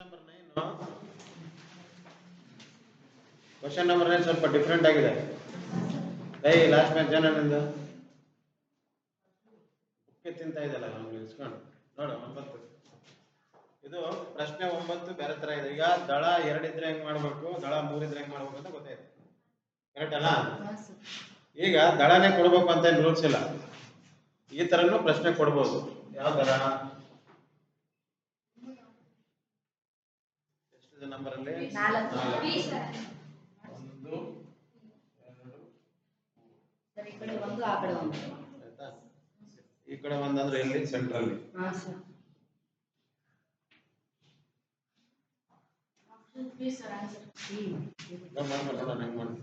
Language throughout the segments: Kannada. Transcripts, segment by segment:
Number nine question number nine ಸ್ವಲ್ಪ ಡಿಫ್ರೆಂಟ್ ಆಗಿದೆ. ಕೈ ಲಾಸ್ಟ್ ಮ್ಯಾಚ್ ಜನ ನಿಂದು? ಬುಕ್ಕೆ ತಿಂತ ಇದೆಲ್ಲ ನಮ್ಗೆ ಇಸ್ಕೊಂಡು. ನೋಡು, ಒಂಬತ್ತು. ಇದು ಪ್ರಶ್ನೆ ಒಂಬತ್ತು, ಬೇರೆ ತರ ಇದೆ. ಈಗ ದಳ ಎರಡಿದ್ರೆ ಹೆಂಗ್ ಮಾಡ್ಬೇಕು? ದಳ ಮೂರಿದ್ರೆ ಹೆಂಗ್ ಮಾಡ್ಬೇಕು ಅಂತ ಗೊತ್ತಾಯ್ತು ಕರೆಕ್ಟ್ ಅಲ್ಲ? ಈಗ ದಳನೇ ಕೊಡ್ಬೇಕು ಅಂತ ಏನ್ ರೂಲ್ಸ್ ಇಲ್ಲ. ಈ ತರನು ಪ್ರಶ್ನೆ ಕೊಡ್ಬೋದು. ಯಾವ ತರ ನಂಬರ್ ಅಲ್ಲಿ. ಒಂದು ಎರಡು ಸರ್ ಈ ಕಡೆ ಒಂದು ಆ ಕಡೆ ಒಂದು. ಆಯ್ತಾ? ಈ ಕಡೆ ಒಂದಂದ್ರೆ ಎಲ್ಲಿ? ಸೆಂಟ್ರಲ್ಲಿ. ಹಾ ಸರ್. ನೋಡೋಣ ಹೆಂಗ್ ಮಾಡಿ.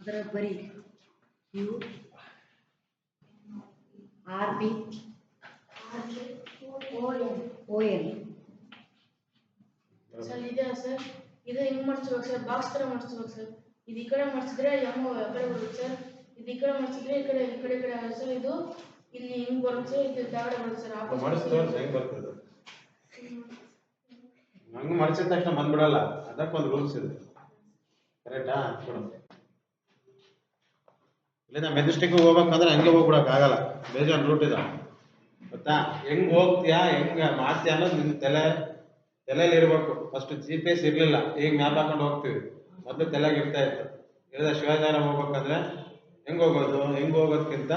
ಅದರ ಬರಿ U R B. O N sir ಇದೆ ಸರ್? ಇದು ಹಿಂಗ್ ಮಾಡಿಸ್ಬೇಕು ಸರ್? ಬಾಕ್ಸ್ ತರ ಮಾಡಿಸ್ಬೇಕು ಸರ್. ಇದು ಈ ಕಡೆ ಮಾಡಿಸಿದ್ರೆ ಎಂ ಆ ಕಡೆ ಬರುತ್ತೆ ಸರ್. ಇದು ಈ ಕಡೆ ಮಾಡಿಸಿದ್ರೆ ಈ ಕಡೆ ಈ ಕಡೆ ಈ ಕಡೆ ಆಗುತ್ತೆ ಸರ್. ಇದು ಇಲ್ಲಿ ಹಿಂಗ್ ಬರುತ್ತೆ ಇದು ಕೆಳಗಡೆ ಬರುತ್ತೆ ಸರ್. ಮಾಡಿಸ್ ತೋರ್ಸಿ ಹೆಂಗ್ ಬರ್ತದೆ? ಹಂಗ್ ಮಾಡಿಸಿದ ತಕ್ಷಣ ಬಂದ್ಬಿಡಲ್ಲ. ಅದಕ್ಕೊಂದು ರೂಲ್ಸ್ ಇದೆ. ಕರೆಕ್ಟಾ ಕೊಡು. ಇಲ್ಲಿಂದ ಮೆಜೆಸ್ಟಿಕ್ ಹೋಗ್ಬೇಕಂದ್ರೆ ಹಂಗೆ ಹೋಗ್ಬಿಡಕ್ ಆಗಲ್ಲ ಬೇಜಾನ್ ರೂಟ್ ಇದೆ ಗೊತ್ತಾ? ಹೆಂಗ್ ಹೋಗ್ತೀಯಾ, ಹೆಂಗ ಮಾಡ್ತೀಯ ಅನ್ನೋದು ನಿನ್ ತಲೆ, ತಲೆಯಲ್ಲಿ ಇರ್ಬೇಕು. ಫಸ್ಟ್ ಜಿ ಪಿ ಎಸ್ ಇರ್ಲಿಲ್ಲ, ಈಗ ಮ್ಯಾಪ್ ಹಾಕೊಂಡು ಹೋಗ್ತೀವಿ. ಮೊದಲು ತಲೆಗೆ ಇರ್ತಾ ಇತ್ತು. ಇಳಿದ ಶಿವಾಜಾರ ಹೋಗ್ಬೇಕಂದ್ರೆ ಹೆಂಗ್ ಹೋಗೋದು, ಹೆಂಗ್ ಹೋಗೋದ್ಕಿಂತ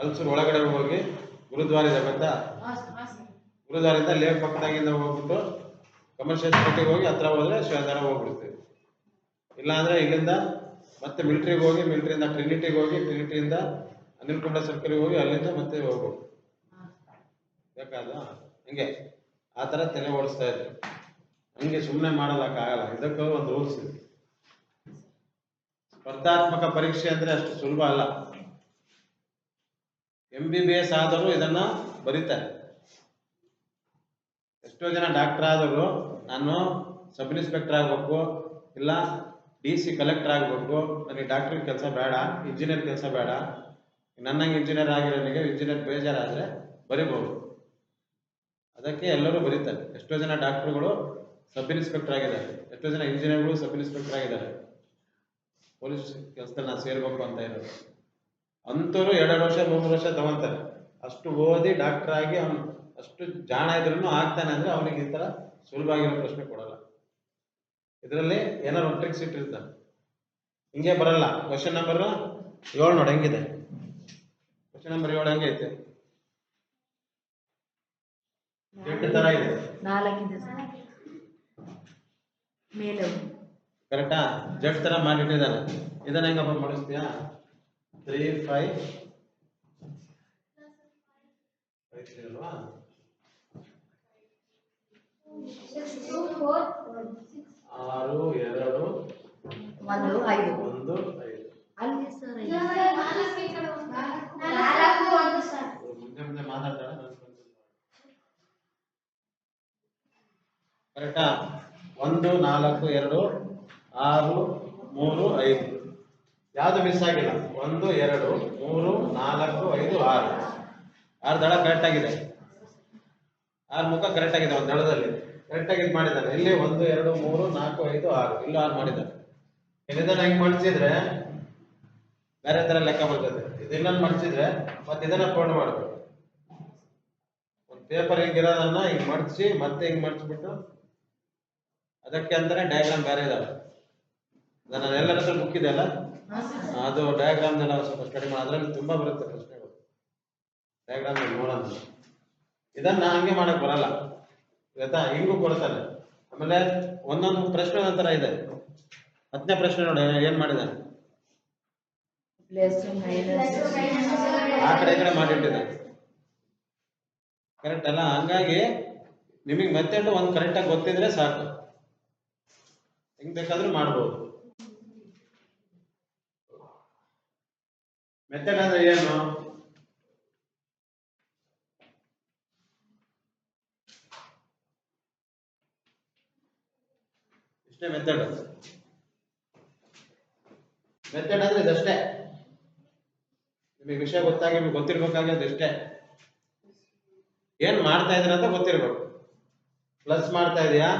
ಅಲ್ಸೂರು ಒಳಗಡೆ ಹೋಗಿ ಗುರುದ್ವಾರ ಇದೆ ಗೊತ್ತಾ? ಗುರುದ್ವಾರದಿಂದ ಲೇಕ್ ಪಕ್ಕದಾಗಿಂದ ಹೋಗ್ಬಿಟ್ಟು ಕಮರ್ಷಿಯಲ್ ಸಿಟಿಗೆ ಹೋಗಿ ಹತ್ರ ಹೋದ್ರೆ ಶಿವಾಜಾರ ಹೋಗ್ಬಿಡ್ತೀವಿ. ಇಲ್ಲ ಅಂದ್ರೆ ಇಲ್ಲಿಂದ ಮತ್ತೆ ಮಿಲ್ಟ್ರಿಗೆ ಹೋಗಿ ಮಿಲ್ಟ್ರಿಯಿಂದ ಟ್ರಿನಿಟಿಗೆ ಹೋಗಿ ಟ್ರಿನಿಟಿಯಿಂದ ಅನಿಲ್ ಕುಂಬ್ಳ ಸರ್ಕಲ್ಗೆ ಹೋಗಿ ಅಲ್ಲಿಂದ ಮತ್ತೆ ಹೋಗ್ಬೇಕು ಬೇಕಾದ ಹಂಗೆ, ಆ ಥರ ತಲೆ ಓಡಿಸ್ತಾ ಇದ್ರು. ಹಂಗೆ ಸುಮ್ಮನೆ ಮಾಡೋದಕ್ಕಾಗಲ್ಲ. ಇದಕ್ಕೂ ಒಂದು ರೂಲ್ಸ್ ಇದೆ. ಸ್ಪರ್ಧಾತ್ಮಕ ಪರೀಕ್ಷೆ ಅಂದ್ರೆ ಅಷ್ಟು ಸುಲಭ ಅಲ್ಲ. ಎಂ ಬಿ ಬಿ ಎಸ್ ಆದರೂ ಇದನ್ನ ಬರೀತಾರೆ. ಎಷ್ಟೋ ಜನ ಡಾಕ್ಟರ್ ಆದರೂ ನಾನು ಸಬ್ ಇನ್ಸ್ಪೆಕ್ಟರ್ ಆಗಬೇಕು, ಇಲ್ಲ ಡಿ ಸಿ ಕಲೆಕ್ಟರ್ ಆಗಬೇಕು. ನನಗೆ ಡಾಕ್ಟರ್ ಕೆಲಸ ಬೇಡ ಇಂಜಿನಿಯರ್ ಕೆಲಸ ಬೇಡ. ನನ್ನಂಗೆ ಇಂಜಿನಿಯರ್ ಆಗಿರೋನಿಗೆ ಇಂಜಿನಿಯರ್ ಬೇಜಾರಾದರೆ ಬರಿಬೋದು ಅದಕ್ಕೆ ಎಲ್ಲರೂ ಬರೀತಾರೆ. ಎಷ್ಟೋ ಜನ ಡಾಕ್ಟರ್ಗಳು ಸಬ್ ಇನ್ಸ್ಪೆಕ್ಟರ್ ಆಗಿದ್ದಾರೆ. ಎಷ್ಟೋ ಜನ ಇಂಜಿನಿಯರ್ಗಳು ಸಬ್ ಇನ್ಸ್ಪೆಕ್ಟರ್ ಆಗಿದ್ದಾರೆ. ಪೊಲೀಸ್ ಕೆಲಸದಲ್ಲಿ ನಾನು ಸೇರ್ಬೇಕು ಅಂತ ಇರೋದು ಅಂಥವ್ರು ಎರಡು ವರ್ಷ, ಮೂರು ವರ್ಷ ತಗೊಂತಾರೆ ಅಷ್ಟು ಓದಿ ಡಾಕ್ಟರ್ ಆಗಿ ಅವನು ಅಷ್ಟು ಜಾಣ ಇದ್ರೂ ಆಗ್ತಾನೆ ಅಂದ್ರೆ ಅವನಿಗೆ ಈ ಸುಲಭ ಆಗಿರೋ ಪ್ರಶ್ನೆ ಕೊಡಲ್ಲ. ಇದರಲ್ಲಿ ಏನಾರು ಟ್ರಿಕ್ಸ್ ಇಟ್ಟಿರ್ತಾನೆ ಹಿಂಗೆ ಬರಲ್ಲ. ಕ್ವಶನ್ ನಂಬರ್ ಏಳು ನೋಡಿ, ಹೆಂಗಿದೆ? ಕ್ವಶನ್ ನಂಬರ್ ಏಳು ಹೆಂಗೆ ಐತೆ ಎಂಟು ತರ ಇದೆ ನಾಲ್ಕಿದೆ ಸರ್ ಮೇಲೆ ಒಂದು. ಕರೆಕ್ಟಾ ಜಡ್ ತರ ಮಾಡಿಟ್ಟಿದ್ದಾನೆ ಇದನ್ನ ಹೆಂಗಪ್ಪ ಮಾಡಿಸ್ತೀಯಾ ತ್ರೀ ಫೈವ್ ಅಲ್ವಾ ಆರು ಎರಡು ಒಂದು ಐದು ಒಂದು ಐದು ಅಲ್ಲಿ ಸರ್ ಕರೆಕ್ಟಾ? ಒಂದು, ನಾಲ್ಕು, ಎರಡು, ಆರು, ಮೂರು, ಐದು. ಯಾವುದು ಮಿಸ್ ಆಗಿಲ್ಲ? ಒಂದು, ಎರಡು, ಮೂರು, ನಾಲ್ಕು, ಐದು, ಆರು. ಆರು ದಳ ಕರೆಕ್ಟ್ ಆಗಿದೆ? ಆರು ಮುಖ ಕರೆಕ್ಟ್ ಆಗಿದೆ ಒಂದು ದಳದಲ್ಲಿ? ಕರೆಕ್ಟ್ ಆಗಿ ಇದು ಮಾಡಿದ್ದಾನೆ. ಇಲ್ಲಿ ಒಂದು, ಎರಡು, ಮೂರು, ನಾಲ್ಕು, ಐದು, ಆರು. ಇಲ್ಲೂ ಆರು ಮಾಡಿದ್ದಾನೆ? ಇದನ್ನ ಹೆಂಗ್ ಮಡಿಸಿದ್ರೆ ಬೇರೆ ತರ ಲೆಕ್ಕ ಬರ್ತದೆ. ಇದನ್ನ ಮಡಿಸಿದ್ರೆ ಮತ್ತೆ ಇದನ್ನ ಪೂರ್ಣ ಮಾಡಬೇಕು. ಒಂದು ಪೇಪರ್ ಹಿಂಗಿರೋದನ್ನ ಹಿಂಗ್ ಮಡಿಸಿ ಮತ್ತೆ ಹಿಂಗ್ ಮಡಿಸ್ಬಿಟ್ಟು ಅದಕ್ಕೆ ಅಂದ್ರೆ ಡಯಾಗ್ರಾಮ್ ಬೇರೆ ಇದಾವೆ. ನಾನು ಎಲ್ಲರ ಹತ್ರ ಬುಕ್ ಇದೆ ಅಲ್ಲ? ಅದು ಡಯಾಗ್ರಾಮ್ ಎಲ್ಲ ಸ್ವಲ್ಪ ಸ್ಟಡಿ ಮಾಡಿ ಅದರಲ್ಲಿ ತುಂಬಾ ಬರುತ್ತೆ ಪ್ರಶ್ನೆಗಳು. ಡಯಾಗ್ರಾಮ್ ನೋಡೋಣ. ಇದನ್ನ ಹಂಗೆ ಮಾಡಕ್ ಬರಲ್ಲ. ಗೊತ್ತಾ? ಹಿಂಗೂ ಕೊಡ್ತಾರೆ. ಆಮೇಲೆ ಒಂದೊಂದು ಪ್ರಶ್ನೆ ಒಂಥರ ಇದೆ. ಹತ್ತನೇ ಪ್ರಶ್ನೆ ನೋಡಿ ಏನ್ ಮಾಡಿದೆ? ಆ ಕಡೆ ಕಡೆ ಮಾಡಿಟ್ಟಿದೆ. ಕರೆಕ್ಟ್ ಅಲ್ಲ? ಹಂಗಾಗಿ ನಿಮಗೆ ಮೆಥಡ್ ಒಂದು ಕರೆಕ್ಟಾಗಿ ಗೊತ್ತಿದ್ರೆ ಸಾಕು. ಹೆಂಗ್ ಬೇಕಾದ್ರೂ ಮಾಡ್ಬೋದು. ಮೆಥಡ್ ಅಂದ್ರೆ ಏನು? ಇಷ್ಟೇ ಮೆಥಡ್. ಮೆಥಡ್ ಅಂದ್ರೆ ಇದಷ್ಟೇ. ನಿಮಗೆ ವಿಷಯ ಗೊತ್ತಾಗಿ, ನಿಮ್ಗೆ ಗೊತ್ತಿರ್ಬೇಕಾಗಿರೋದು ಇಷ್ಟೇ. ಏನ್ ಮಾಡ್ತಾ ಇದ್ರ ಅಂತ ಗೊತ್ತಿರ್ಬೇಕು. ಪ್ಲಸ್ ಮಾಡ್ತಾ ಇದೆಯಾ?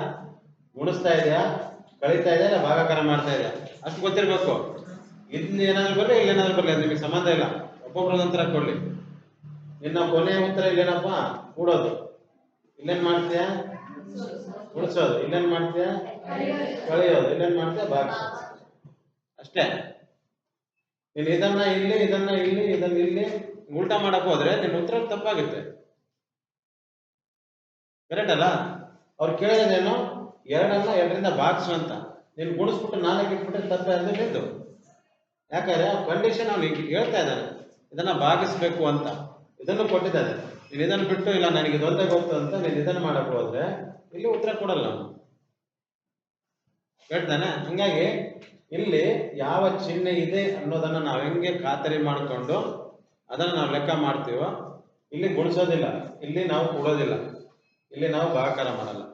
ಗುಣಿಸ್ತಾ ಇದೆಯಾ? ಕಳೀತಾ ಇದೆ ಇಲ್ಲ ಭಾಗಾಕಾರ ಮಾಡ್ತಾ ಇದೆ ಅಷ್ಟು ಗೊತ್ತಿರ್ಬೇಕು. ಇಲ್ಲಿ ಏನಾದ್ರು ಬರಲಿ ಇಲ್ಲಿ ಏನಾದ್ರು ಬರಲಿ ನಿಮಗೆ ಸಂಬಂಧ ಇಲ್ಲ. ಒಬ್ಬೊಬ್ರ ನಂತರ ಕೊಡ್ಲಿ. ಇನ್ನ ಕೊನೆಯ ಉತ್ತರ ಇಲ್ಲೇನಪ್ಪ? ಕೂಡೋದು ಇಲ್ಲೇನ್ ಮಾಡ್ತೀಯಾ? ಉಳಿಸೋದು ಇಲ್ಲೇನ್ ಮಾಡ್ತೀಯಾ? ಕಳೆಯೋದು. ಇಲ್ಲೇನ್ ಮಾಡ್ತೀಯ? ಭಾಗಿಸೋದು ಅಷ್ಟೇ. ನೀನು ಇದನ್ನ ಇಲ್ಲಿ ಇದನ್ನ ಇಲ್ಲಿ ಇದನ್ನ ಇಲ್ಲಿ ಉಲ್ಟಾ ಮಾಡಕ್ ಹೋದ್ರೆ ನಿನ್ನ ಉತ್ತರ ತಪ್ಪಾಗುತ್ತೆ. ಕರೆಕ್ಟ್ ಅಲ್ಲ? ಅವ್ರು ಕೇಳಿದೇನು ಎರಡನ್ನ ಎರಡರಿಂದ ಭಾಗಿಸು ಅಂತ. ನೀನು ಗುಣಿಸ್ಬಿಟ್ಟು ನಾಲ್ಕು ಇಟ್ಬಿಟ್ರೆ ತಪ್ಪ ಬಿದ್ದು. ಯಾಕಂದ್ರೆ ಕಂಡೀಷನ್ ಅವ್ನು ಹೇಳ್ತಾ ಇದ್ದಾನೆ. ಇದನ್ನ ಭಾಗಿಸ್ಬೇಕು ಅಂತ. ಇದನ್ನು ಕೊಟ್ಟಿದ್ದಾನೆ. ನೀನು ಇದನ್ನು ಬಿಟ್ಟು ಇಲ್ಲ, ನನಗೆ ಇದೊಂದೇ ಗೊತ್ತು ಅಂತ ನೀನು ಇದನ್ನು ಮಾಡಕ್ ಹೋದ್ರೆ ಇಲ್ಲಿ ಉತ್ತರ ಕೊಡಲ್ಲ ಅವನು. ಹೇಳ್ತಾನೆ, ಹಂಗಾಗಿ ಇಲ್ಲಿ ಯಾವ ಚಿಹ್ನೆ ಇದೆ ಅನ್ನೋದನ್ನ ನಾವು ಹೆಂಗೆ ಖಾತರಿ ಮಾಡಿಕೊಂಡು ಅದನ್ನ ನಾವು ಲೆಕ್ಕ ಮಾಡ್ತೀವೋ, ಇಲ್ಲಿ ಗುಣಿಸೋದಿಲ್ಲ. ಇಲ್ಲಿ ನಾವು ಕೊಡೋದಿಲ್ಲ. ಇಲ್ಲಿ ನಾವು ಭಾಗಕಾರ ಮಾಡಲ್ಲ.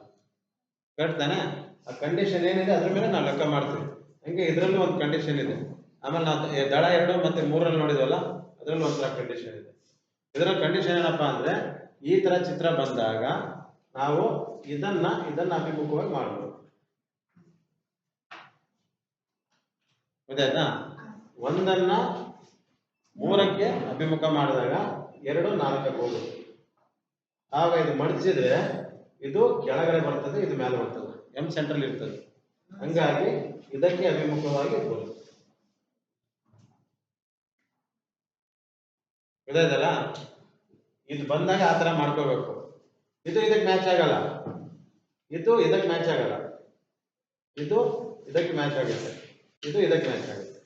ಕರೆಕ್ಟ್ ತಾನೆ ಆ ಕಂಡೀಷನ್ ಏನಿದೆ ಅದ್ರ ಮೇಲೆ ನಾವು ಲೆಕ್ಕ ಮಾಡ್ತೀವಿ. ಹಂಗೆ ಇದರಲ್ಲೂ ಒಂದು ಕಂಡೀಷನ್ ಇದೆ. ಆಮೇಲೆ ನಾವು ದಳ ಎರಡು ಮತ್ತೆ ಮೂರಲ್ಲಿ ನೋಡಿದ್ವಲ್ಲ, ಅದರಲ್ಲೂ ಒಂಥರ ಕಂಡೀಷನ್ ಇದೆ. ಇದರ ಕಂಡೀಷನ್ ಏನಪ್ಪಾ ಅಂದ್ರೆ, ಈ ತರ ಚಿತ್ರ ಬಂದಾಗ ನಾವು ಇದನ್ನ ಇದನ್ನ ಅಭಿಮುಖವಾಗಿ ಮಾಡಬಹುದು ಗೊತ್ತಾಯ್ತಾ ಒಂದನ್ನ ಮೂರಕ್ಕೆ ಅಭಿಮುಖ ಮಾಡಿದಾಗ ಎರಡು ನಾಲ್ಕಕ್ಕೆ ಹೋಗುತ್ತೆ. ಆಗ ಇದು ಮಡಚಿದ್ರೆ ಇದು ಕೆಳಗಡೆ ಬರ್ತದೆ, ಇದು ಮೇಲೆ ಬರ್ತದೆ. ಎಂ ಸೆಂಟ್ರಲ್ ಇರ್ತದೆ. ಹಂಗಾಗಿ ಇದಕ್ಕೆ ಅಭಿಮುಖವಾಗಿ ಇರ್ಬೋದು. ಇದಲ್ಲ ಇದು ಬಂದಾಗ ಆ ಥರ ಮಾಡ್ಕೋಬೇಕು. ಇದು ಇದಕ್ಕೆ ಮ್ಯಾಚ್ ಆಗಲ್ಲ. ಇದು ಇದಕ್ಕೆ ಮ್ಯಾಚ್ ಆಗಲ್ಲ. ಇದು ಇದಕ್ಕೆ ಮ್ಯಾಚ್ ಆಗುತ್ತೆ. ಇದು ಇದಕ್ಕೆ ಮ್ಯಾಚ್ ಆಗುತ್ತೆ.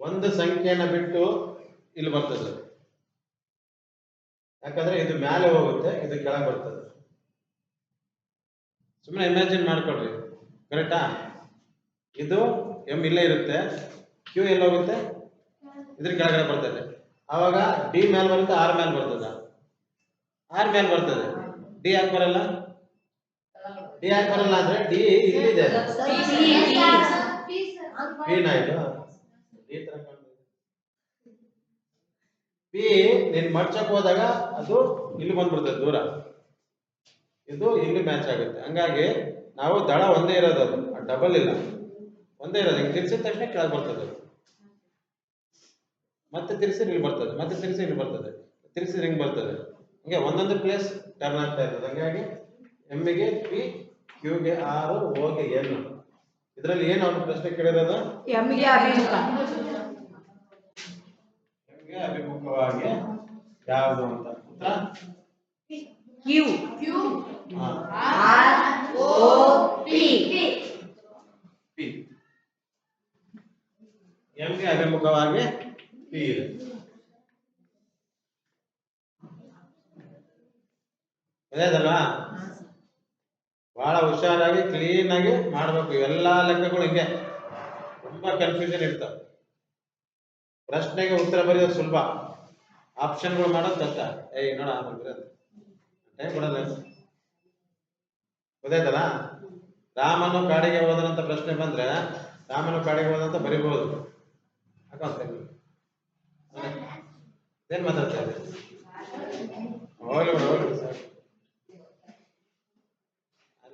ಒಂದು ಸಂಖ್ಯೆಯನ್ನು ಬಿಟ್ಟು ಇಲ್ಲಿ ಬರ್ತದೆ. ಯಾಕಂದ್ರೆ ಇದು ಮೇಲೆ ಹೋಗುತ್ತೆ ಇದು ಕೆಳಗೆ ಬರ್ತದೆ ಸುಮ್ಮನೆ ಇಮ್ಯಾಜಿನ್ ಮಾಡ್ಕೊಳ್ರಿ ಕರೆಕ್ಟಾ ಇದು ಎಂ ಇಲ್ಲೇ ಇರುತ್ತೆ ಕ್ಯೂ ಎಲ್ಲಿ ಹೋಗುತ್ತೆ ಇದ್ರ ಕೆಳಗಡೆ ಬರ್ತದೆ ಆವಾಗ ಡಿ ಮೇಲೆ ಬರುತ್ತೆ ಆರ್ ಮೇಲೆ ಬರ್ತದ ಆರ್ ಮೇಲೆ ಬರ್ತದೆ ಡಿ ಯಾಕೆ ಬರಲ್ಲ ಡಿ ಯಾಕೆ ಬರಲ್ಲ ಅಂದ್ರೆ ಡಿ ಇಲ್ಲಿದೆ ಡಿ ತರ ಪಿ ನೀನ್ ಮಡ್ಚಕ್ ಹೋದಾಗ ಅದು ಇಲ್ಲಿ ಬಂದ್ಬಿಡ್ತದೆ ದೂರ. ಇದು ಇಲ್ಲಿ ಮ್ಯಾಚ್ ಆಗುತ್ತೆ. ಹಂಗಾಗಿ ನಾವು ದಳ ಒಂದೇ ಇರೋದು ಅದು. ಡಬಲ್ ಇಲ್ಲ. ಒಂದೇ ಇರೋದು. ಹಿಂಗೆ ತಿರ್ಸಿದ ತಕ್ಷಣ ಕೆಳಗೆ ಬರ್ತದೆ ಮತ್ತೆ ತಿರ್ಸಿ ಇಲ್ಲಿ ಬರ್ತದೆ. ಮತ್ತೆ ತಿರ್ಸಿ ಇಲ್ಲಿ ಬರ್ತದೆ. ತಿರ್ಸಿ ಹಿಂಗೆ ಬರ್ತದೆ. ಹಂಗೆ ಒಂದೊಂದು ಪ್ಲೇಸ್ ಟರ್ನ್ ಆಗ್ತಾ ಇರ್ತದೆ. ಹಂಗಾಗಿ ಎಮ್ಮಿಗೆ ಪಿ ಕ್ಯೂಗೆ ಆರು ಓಗೆ ಎನ್ ಇದರಲ್ಲಿ ಏನು ಅವ್ನು ಪ್ರಶ್ನೆ ಕೇಳಿರೋದು? ಅಭಿಮುಖವಾಗಿ ಯಾವುದು ಅಂತ ಉತ್ತರ ಕ್ಯೂ. ಹಾ. R O P. ಪಿ. ಎಮ್ಗೆ ಅಭಿಮುಖವಾಗಿ ಪಿ ಇದೆ? ಅದೇದಲ್ಲ ಬಹಳ ಹುಷಾರಾಗಿ ಕ್ಲೀನ್ ಆಗಿ ಮಾಡ್ಬೇಕು. ಎಲ್ಲಾ ಲೆಕ್ಕಗಳು ಹಿಂಗೆ. ತುಂಬಾ ಕನ್ಫ್ಯೂಷನ್ ಇರ್ತವೆ ಪ್ರಶ್ನೆಗೆ ಉತ್ತರ ಬರೆಯೋದು ಸುಲಭ. ಆಪ್ಷನ್ಗಳು ಮಾಡೋದು ಕಷ್ಟ ಏಯ್, ನೋಡ ಟೈಮ್ ಕೊಡಲ್ಲ. ಗೊತ್ತಾಯ್ತಲ್ಲ? ರಾಮನು ಕಾಡಿಗೆ ಹೋದನಂತ ಪ್ರಶ್ನೆ ಬಂದ್ರೆ ರಾಮನು ಕಾಡಿಗೆ ಹೋದಂತ ಬರಿಬಹುದು. ಅಕೌಂಟ್ ಏನ್ ಮಾತಾಡ್ತಾ ಇದ್ದಾರೆ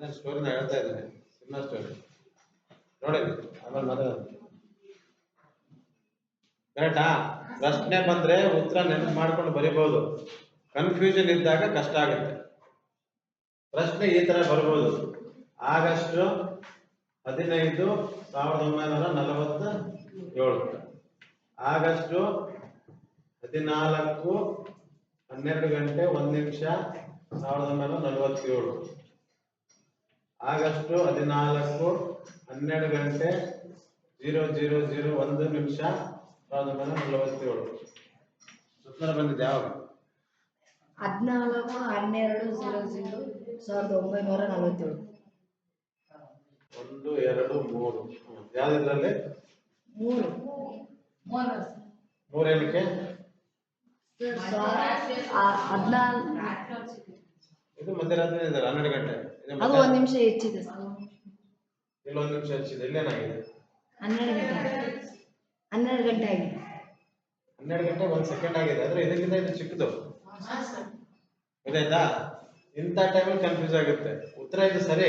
ಸರ್ ಸ್ಟೋರಿನ ಹೇಳ್ತಾ ಇದ್ದೇನೆ. ಸಿನಿಮಾ ಸ್ಟೋರಿ ನೋಡಿ, ಆಮೇಲೆ ಮಾತಾಡೋಣ. ಕರೆಕ್ಟಾ ಪ್ರಶ್ನೆ ಬಂದ್ರೆ ಉತ್ತರ ನೆನಪು ಮಾಡ್ಕೊಂಡು ಬರಿಬಹುದು ಕನ್ಫ್ಯೂಷನ್ ಇದ್ದಾಗ ಕಷ್ಟ ಆಗುತ್ತೆ. ಪ್ರಶ್ನೆ ಈ ತರ ಬರ್ಬೋದು. ಆಗಸ್ಟ್ ಹದಿನೈದು ಸಾವಿರದ ಒಂಬೈನೂರ ನಲವತ್ತ ಏಳು ಆಗಸ್ಟ್ ಹದಿನಾಲ್ಕು ಹನ್ನೆರಡು ಗಂಟೆ ಒಂದು ನಿಮಿಷ ಸಾವಿರದ ಒಂಬೈನೂರ ನಲವತ್ತೇಳು. ಆಗಸ್ಟ್ ಹದಿನಾಲ್ಕು ಹನ್ನೆರಡು ಗಂಟೆ ಜೀರೋ ಜೀರೋ ಜೀರೋ ಒಂದು ನಿಮಿಷ ಸಾವಿರದ ಒಂಬೈನೂರ ನಲವತ್ತೇಳು ಸುತ್ತಲ ಬಂದಿದ್ದು ಯಾವಾಗ? ಹದಿನಾಲ್ಕು ಹನ್ನೆರಡು ಜೀರೋ ಜೀರೋ ಸಾವಿರದ ಒಂಬೈನೂರ ನಲವತ್ತೇಳು. ಒಂದು ಎರಡು ಮೂರು. ಯಾವ್ದಿದ್ರಲ್ಲಿ? ಮೂರು. ಮೂರೇನಕ್ಕೆ ಹದಿನಾಲ್ಕು ಇದು ಮಧ್ಯರಾತ್ರಿ ಇದೆ ಹನ್ನೆರಡು ಗಂಟೆ. ಅದು ಒಂದು ನಿಮಿಷ ಹೆಚ್ಚಿದೆ ಸರ್. ಇಲ್ಲೊಂದು ನಿಮಿಷ ಹೆಚ್ಚಿದೆ. ಇಲ್ಲೇನಾಗಿದೆ? ಹನ್ನೆರಡು ಗಂಟೆ. ಹನ್ನೆರಡು ಗಂಟೆ ಆಗಿದೆ. ಹನ್ನೆರಡು ಗಂಟೆ ಒಂದ್ ಸೆಕೆಂಡ್ ಆಗಿದೆ. ಆದ್ರೆ ಇದಕ್ಕಿಂತ ಇದು ಚಿಕ್ಕದು. ಹಾಂ ಸರ್ ಗೊತ್ತಾಯ್ತಾ? ಇಂಥ ಟೈಮಲ್ಲಿ ಕನ್ಫ್ಯೂಸ್ ಆಗುತ್ತೆ. ಉತ್ತರ ಇದು ಸರಿ.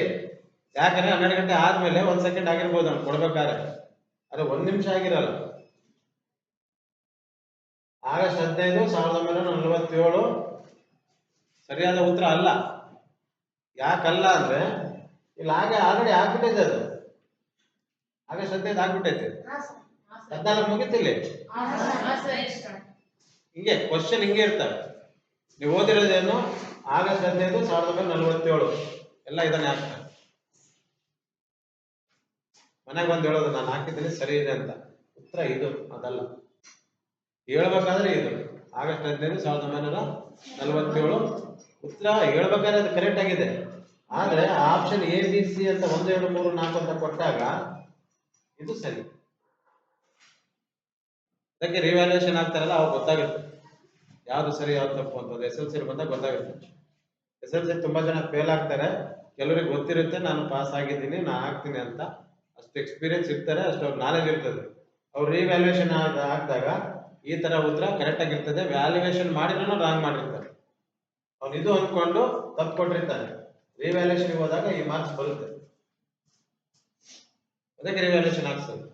ಯಾಕಂದ್ರೆ ಹನ್ನೆರಡು ಗಂಟೆ ಆದ್ಮೇಲೆ ಒಂದ್ ಸೆಕೆಂಡ್ ಆಗಿರ್ಬೋದು ಅವ್ನು ಕೊಡ್ಬೇಕಾದ್ರೆ. ಅದು ಒಂದ್ ನಿಮಿಷ ಆಗಿರಲ್ಲ. ಆಗಸ್ಟ್ ಹದಿನೈದು ಸಾವಿರದ ಒಂಬೈನೂರ ನಲವತ್ತೇಳು. ಸರಿಯಾದ ಉತ್ತರ ಅಲ್ಲ. ಯಾಕಲ್ಲ ಅಂದ್ರೆ ಇಲ್ಲಿ ಆಗ ಆಲ್ರೆಡಿ ಆಗ್ಬಿಟ್ಟೈತೆ ಅದು. ಆಗಸ್ಟ್ ಹದಿನೈದು ಆಗ್ಬಿಟ್ಟೈತೆ. ಹದಿನಾಲ್ಕು ಮುಗಿತಿಲ್ಲ ಹಿಂಗೆ ಕ್ವಶನ್ ಹಿಂಗೆ ಇರ್ತಾರೆ. ನೀವು ಓದಿರೋದೇನು? ಆಗಸ್ಟ್ ಹದಿನೈದು, ಸಾವಿರದ ಒಂಬೈನೂರ ನಲವತ್ತೇಳು. ಎಲ್ಲ ಇದನ್ನೇ ಹಾಕ್ತಾರೆ ಮನೆಗೆ ಬಂದು ಹೇಳೋದು, ನಾನು ಹಾಕಿದ್ದೀನಿ, ಸರಿ ಇದೆ ಅಂತ. ಉತ್ತರ ಇದು, ಅದಲ್ಲ. ಹೇಳ್ಬೇಕಾದ್ರೆ ಇದು. ಆಗಸ್ಟ್ ಹದಿನೈದು, ಸಾವಿರದ ಒಂಬೈನೂರ ನಲವತ್ತೇಳು. ಉತ್ತರ ಹೇಳ್ಬೇಕಾದ್ರೆ ಅದು ಕರೆಕ್ಟ್ ಆಗಿದೆ. ಆದ್ರೆ ಆಪ್ಷನ್ ಎ ಬಿ ಸಿ ಅಂತ ಒಂದು, ಎರಡು, ಮೂರು, ನಾಲ್ಕು ಅಂತ ಕೊಟ್ಟಾಗ ಇದು ಸರಿ. ಅದಕ್ಕೆ ರಿವ್ಯಾಲ್ಯೂಷನ್ ಆಗ್ತಾರಲ್ಲ, ಅವಾಗ ಗೊತ್ತಾಗುತ್ತೆ. ಯಾವ್ದು ಸರಿ, ಯಾವ್ದು ತಪ್ಪು ಅಂತ ಎಸ್ ಎಲ್ ಸಿ ಬಂದಾಗ ಗೊತ್ತಾಗುತ್ತೆ. ಎಸ್ ಎಲ್ ಸಿ ತುಂಬಾ ಜನ ಫೇಲ್ ಆಗ್ತಾರೆ. ಕೆಲವರಿಗೆ ಗೊತ್ತಿರುತ್ತೆ, ನಾನು ಪಾಸ್ ಆಗಿದ್ದೀನಿ ನಾನು ಆಗ್ತೀನಿ ಅಂತ. ಅಷ್ಟು ಎಕ್ಸ್ಪೀರಿಯನ್ಸ್ ಇರ್ತಾರೆ, ಅಷ್ಟು ಅವ್ರ ನಾಲೆಜ್ ಇರ್ತದೆ. ಅವ್ರು ರಿವ್ಯಾಲ್ಯೂಯೇಷನ್ ಆದಾಗ ಈ ತರ ಉತ್ತರ ಕರೆಕ್ಟ್ ಆಗಿರ್ತದೆ. ವ್ಯಾಲ್ಯೂಯೇಷನ್ ಮಾಡಿದ್ರು ರಾಂಗ್ ಮಾಡಿರ್ತಾರೆ. ಅವ್ನು ಇದು ಅಂದ್ಕೊಂಡು ತಪ್ಪು ಕೊಟ್ಟಿರ್ತಾನೆ. ರಿವ್ಯಾಲ್ಯೂಯೇಷನ್ ಹೋದಾಗ ಈ ಮಾರ್ಕ್ಸ್ ಬರುತ್ತೆ. ಅದಕ್ಕೆ ರಿವ್ಯಾಲ್ಯೂಯೇಷನ್ ಹಾಕ್ಸೋದು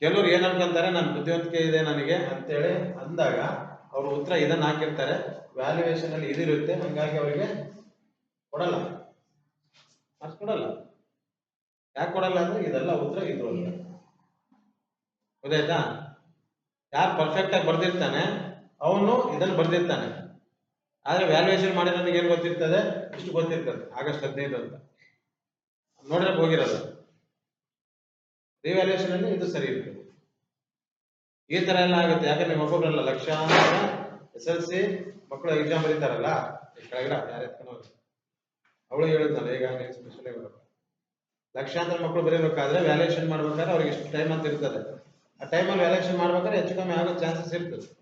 ಕೆಲವ್ರು ಏನ್ ಅನ್ಕೊಂತಾರೆ ನನ್ನ ಬುದ್ಧಿವಂತಿಕೆ ಇದೆ ನನಗೆ ಅಂತೇಳಿ ಅಂದಾಗ ಅವರು ಉತ್ತರ ಇದನ್ನ ಹಾಕಿರ್ತಾರೆ. ವ್ಯಾಲ್ಯೂಯೇಷನ್ ಅಲ್ಲಿ ಇದಿರುತ್ತೆ, ಹಂಗಾಗಿ ಅವರಿಗೆ ಕೊಡಲ್ಲ. ಮಾರ್ಕ್ಸ್ ಕೊಡಲ್ಲ. ಯಾಕೆ ಕೊಡಲ್ಲ ಅಂದ್ರೆ, ಇದೆಲ್ಲ ಉತ್ತರ ಇದು ಅಂತ. ಗೊತ್ತಾಯ್ತಾ? ಯಾರು ಪರ್ಫೆಕ್ಟ್ ಆಗಿ ಬರ್ದಿರ್ತಾನೆ, ಅವನು ಇದನ್ನ ಬರ್ದಿರ್ತಾನೆ. ಆದ್ರೆ ವ್ಯಾಲ್ಯೂಯೇಷನ್ ಮಾಡಿದ್ರೆ ನನಗೆ ಏನ್ ಗೊತ್ತಿರ್ತದೆ? ಇಷ್ಟು ಗೊತ್ತಿರ್ತದೆ. ಆಗಸ್ಟ್ ಹದಿನೈದು ಅಂತ. ನೋಡ್ರೆ ಹೋಗಿರಲ್ಲ ರಿವ್ಯಾಲ್ಯೂಯೇಷನ್ ಅಲ್ಲಿ ಇದು ಸರಿ ಇರ್ತದೆ. ಈ ತರ ಎಲ್ಲ ಆಗುತ್ತೆ. ಯಾಕಂದ್ರೆ ಒಬ್ಬೊಬ್ಬರಲ್ಲ ಲಕ್ಷಾಂತರ ಎಸ್ ಎಲ್ ಸಿ ಮಕ್ಕಳು ಎಕ್ಸಾಮ್ ಬರೀತಾರಲ್ಲ ಕೆಳಗಡೆ ಎತ್ಕೊಂಡು ಅವಳು ಹೇಳಿದ್ನಲ್ಲ ಈಗ ಸ್ಪೆಷಲ್ ಲಕ್ಷಾಂತರ ಮಕ್ಕಳು ಬರೀಬೇಕಾದ್ರೆ ವ್ಯಾಲ್ಯೂಷನ್ ಮಾಡ್ಬೇಕಾದ್ರೆ ಅವ್ರಿಗೆ ಇಷ್ಟು ಟೈಮ್ ಅಂತ ಇರ್ತದೆ. ಆ ಟೈಮಲ್ಲಿ ವ್ಯಾಲ್ಯೂಷನ್ ಮಾಡ್ಬೇಕಾದ್ರೆ ಹೆಚ್ಚು ಕಮ್ಮಿ ಆಗೋ ಚಾನ್ಸಸ್ ಇರ್ತದೆ.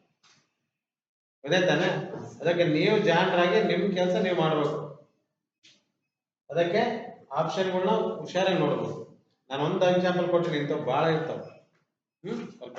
ಅದೇ ತಾನೆ? ಅದಕ್ಕೆ ನೀವು ಜಾಣರಾಗಿ ನಿಮ್ ಕೆಲಸ ನೀವು ಮಾಡಬೇಕು. ಅದಕ್ಕೆ ಆಪ್ಷನ್ಗಳನ್ನ ಹುಷಾರಾಗಿ ನೋಡ್ಬೇಕು. ನಾನು ಒಂದು ಎಕ್ಸಾಂಪಲ್ ಕೊಡ್ತೀನಿ ಇಂಥವು ಭಾಳ ಇರ್ತಾವ. ಹ್ಮ್? ಸ್ವಲ್ಪ